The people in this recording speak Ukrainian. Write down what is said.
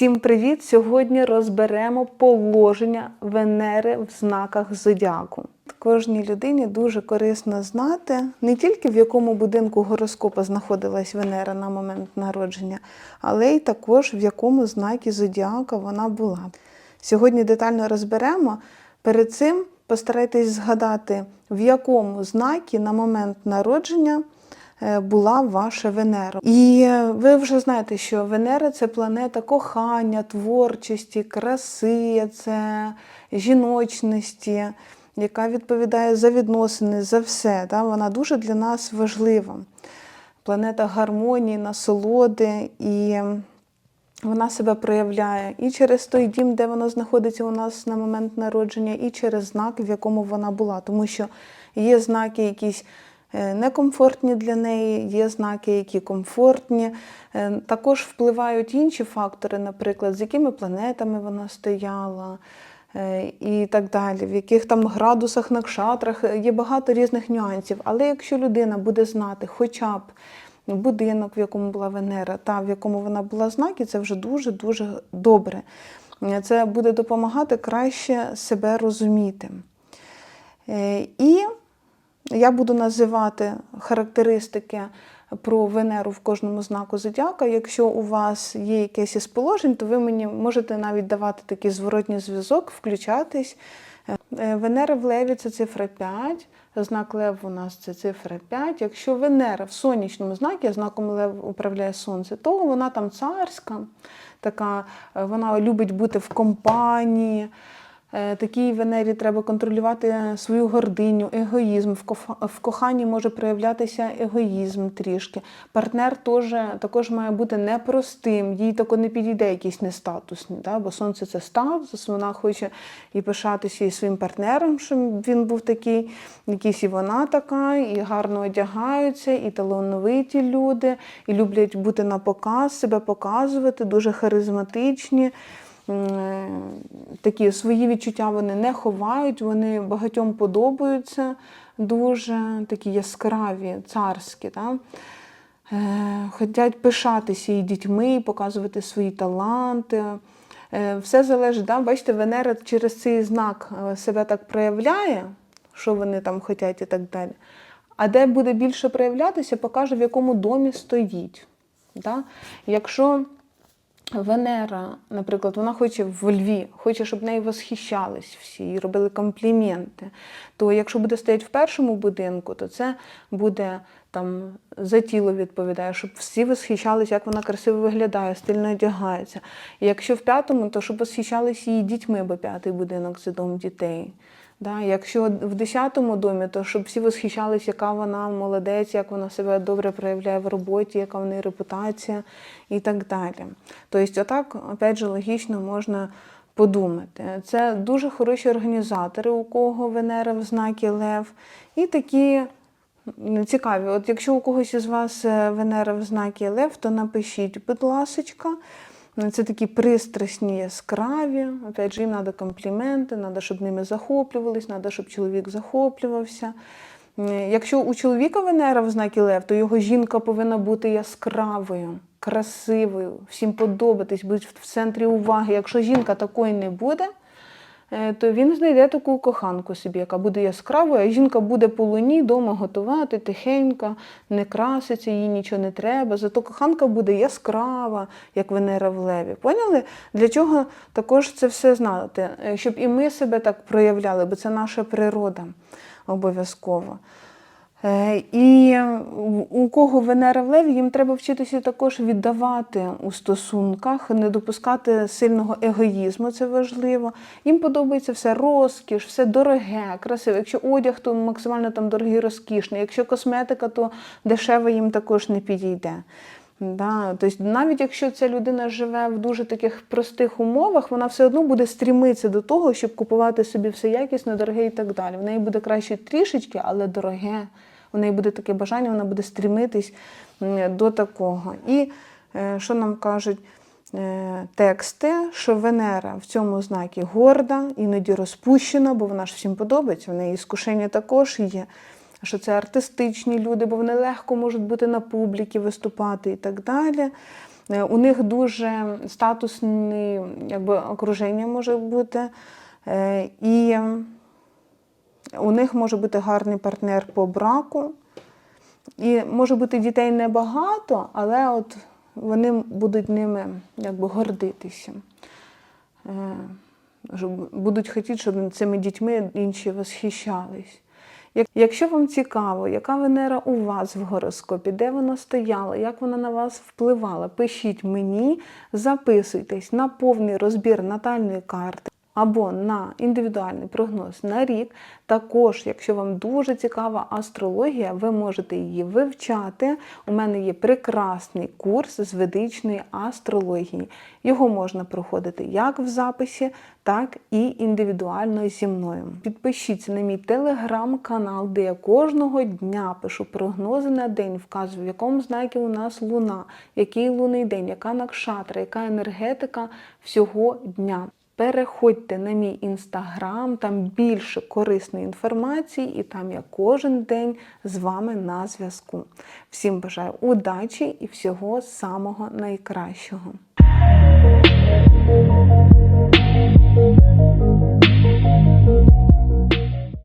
Всім привіт! Сьогодні розберемо положення Венери в знаках зодіаку. Кожній людині дуже корисно знати не тільки в якому будинку гороскопа знаходилась Венера на момент народження, але й також в якому знакі зодіака вона була. Сьогодні детально розберемо. Перед цим постарайтесь згадати, в якому знакі на момент народження була ваша Венера. І е, ви вже знаєте, що Венера це планета кохання, творчості, краси, це жіночності, яка відповідає за відносини, за все. Да? Вона дуже для нас важлива. Планета гармонії, насолоди і вона себе проявляє і через той дім, де вона знаходиться у нас на момент народження, і через знак, в якому вона була. Тому що є знаки якісь е, некомфортні для неї, є знаки, які комфортні. Е, Також впливають інші фактори, наприклад, з якими планетами вона стояла. е, І так далі, в яких там градусах, накшатрах є багато різних нюансів. Але якщо людина буде знати хоча б будинок, в якому була Венера, та в якому вона була знаки, це вже дуже-дуже добре. Це буде допомагати краще себе розуміти. Е, І я буду називати характеристики про Венеру в кожному знаку зодіака. Якщо у вас є якесь із положень, то ви мені можете навіть давати такий зворотній зв'язок, включатись. Е, Венера в Леві це цифра 5, знак Лев у нас це цифра 5. Якщо Венера в сонячному знакі, знаком Лев управляє Сонце, то вона там царська, така, е, вона любить бути в компанії. Е, Такій Венері треба контролювати свою гординю, егоїзм. В коханні може проявлятися егоїзм трішки. Партнер теж, також має бути непростим, їй тако не підійде якийсь нестатусний, да? бо сонце це статус, вона хоче і пишатися і своїм партнером, щоб він був такий, якийсь і вона така, і гарно одягаються, і талановиті люди, і люблять бути на показ, себе показувати, дуже харизматичні. М, такі свої відчуття вони не ховають, вони багатьом подобаються, дуже такі яскраві, царські. Да? Е, Хотять пишатися і дітьми, показувати свої таланти. Е, Все залежить, да? бачите, Венера через цей знак е, себе так проявляє, що вони там хочуть і так далі. А де буде більше проявлятися, покаже, в якому домі стоїть. Да? Якщо Венера, наприклад, вона хоче в Льві, хоче, щоб нею восхищались всі і робили компліменти. То якщо буде стояти в першому будинку, то це буде там за тіло відповідає, щоб всі восхищались, як вона красиво виглядає, стильно одягається. І якщо в п'ятому, то щоб восхищались її дітьми, бо п'ятий будинок це дом дітей. Да, якщо в 10-му домі, то щоб всі восхищались, яка вона молодець, як вона себе добре проявляє в роботі, яка в неї репутація і так далі. Тобто, отак, опять же, логічно можна подумати. Це дуже хороші організатори, у кого Венера в знакі Лев, і такі цікаві. От якщо у когось із вас е, Венера в знакі Лев, то напишіть, будь ласочка. Ну, Це такі пристрасні, яскраві. Опять же, їм треба компліменти, треба, щоб ними захоплювались, треба, щоб чоловік захоплювався. Якщо у чоловіка Венера в знакі Лев, то його жінка повинна бути яскравою, красивою, всім подобатись, бути в центрі уваги. Якщо жінка такої не буде, то він знайде таку коханку собі, яка буде яскравою, а жінка буде по луні вдома готувати тихенько, не краситься, їй нічого не треба. Зато коханка буде яскрава, як Венера в Леві. Поняли? Для чого також це все знати? Е, Щоб і ми себе так проявляли, бо це наша природа обов'язково. Е, І у кого Венера в Леві, їм треба вчитися також віддавати у стосунках, не допускати сильного егоїзму, це важливо. Їм подобається все розкіш, все дороге, красиве. Якщо одяг, то максимально там дорогий, розкішний. Якщо косметика, то дешева їм також не підійде. Да, тобто навіть якщо ця людина живе в дуже таких простих умовах, вона все одно буде стрімитися до того, щоб купувати собі все якісне, дороге і так далі. В неї буде краще трішечки, але дороге. У неї буде таке бажання, вона буде стрімитись до такого. І е, що нам кажуть е, тексти, що Венера в цьому знакі горда, іноді розпущена, бо вона ж всім подобається, в неї іскушення також є. Що це артистичні люди, бо вони легко можуть бути на публіки, виступати і так далі. Е, У них дуже статусне окруження може бути. І у них може бути гарний партнер по браку. І може бути дітей небагато, але от вони будуть ними якби гордитися. Е, Будуть хотіти, щоб цими дітьми інші восхищались. Як- Якщо вам цікаво, яка Венера у вас в гороскопі, де вона стояла, як вона на вас впливала, пишіть мені, записуйтесь на повний розбір натальної карти або на індивідуальний прогноз на рік. Також, якщо вам дуже цікава астрологія, ви можете її вивчати. У мене є прекрасний курс з ведичної астрології. Його можна проходити як в записі, так і індивідуально зі мною. Підпишіться на мій телеграм-канал, де я кожного дня пишу прогнози на день, вказую, в якому знакі у нас луна, який лунний день, яка накшатра, яка енергетика всього дня. Переходьте на мій інстаграм, там більше корисної інформації, і там я кожен день з вами на зв'язку. Всім бажаю удачі і всього самого найкращого.